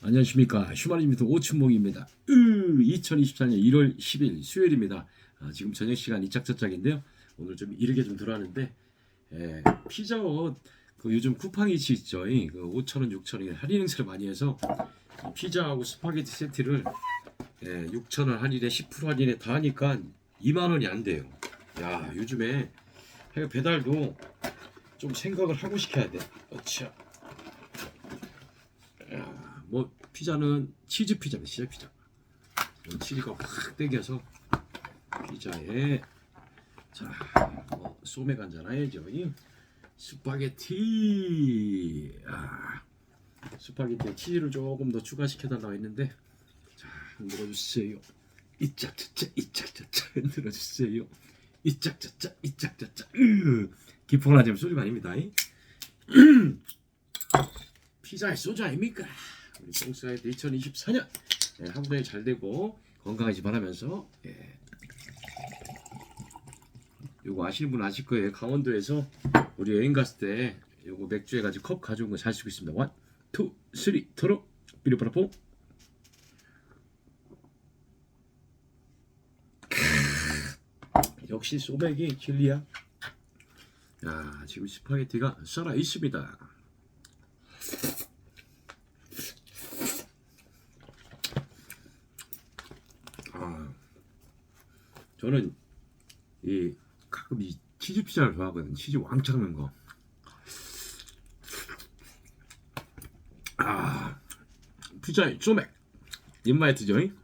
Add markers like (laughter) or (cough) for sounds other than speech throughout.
안녕하십니까 휴마니미터 오춘봉입니다. 2024년 1월 10일 수요일입니다. 아, 지금 저녁 시간 이짝저짝인데요. 오늘 좀 이르게 좀 들어왔는데 예, 피자헛 그 요즘 쿠팡이치 있죠. 이, 그 5천 원, 6천 원 할인 행사를 많이 해서 이 피자하고 스파게티 세트를 예, 6천 원 할인에 10% 할인에 다 하니까 2만 원이 안 돼요. 야 요즘에 배달도 좀 생각을 하고 시켜야 돼. 어차. 뭐 피자는 치즈 피자입니다. 치즈 피자. 이 치즈가 확 땡겨서 피자에 자 뭐 소맥 한잔 해야죠. 이 스파게티. 아, 스파게티에 치즈를 조금 더 추가시켜 달라고 했는데 자 흔들어 주세요. 이짝저짝 이짝저짝 흔들어 주세요. 이짝저짝 이짝저짝. 으, 기포나지면 소주가 아닙니다. 이. (clears throat) 피자에 소주 아닙니까? 우리 뽕사이드 2024년 예, 한 분에 잘 되고 건강하시 바라면서 예. 요거 아시는 분 아실 거예요. 강원도에서 우리 여행 갔을 때 요거 맥주 해가지고 컵 가져온 거 잘 쓰고 있습니다. 원, 투, 쓰리, 토로 삐리빠라퐁 역시 소맥이 진리야. 야 지금 스파게티가 살아 있습니다. 저는 이 가끔 이 치즈 피자를 좋아하거든. 치즈 왕창 넣은 거. 아, 피자에 소맥 입맛에 드죠? 잉?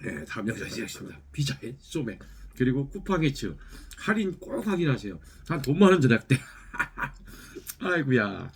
네, 다음 영상 시작했습니다. 피자에 소맥 그리고 쿠팡이츠 할인 꼭 확인하세요. 한돈 많은 전략 때. 아이구야.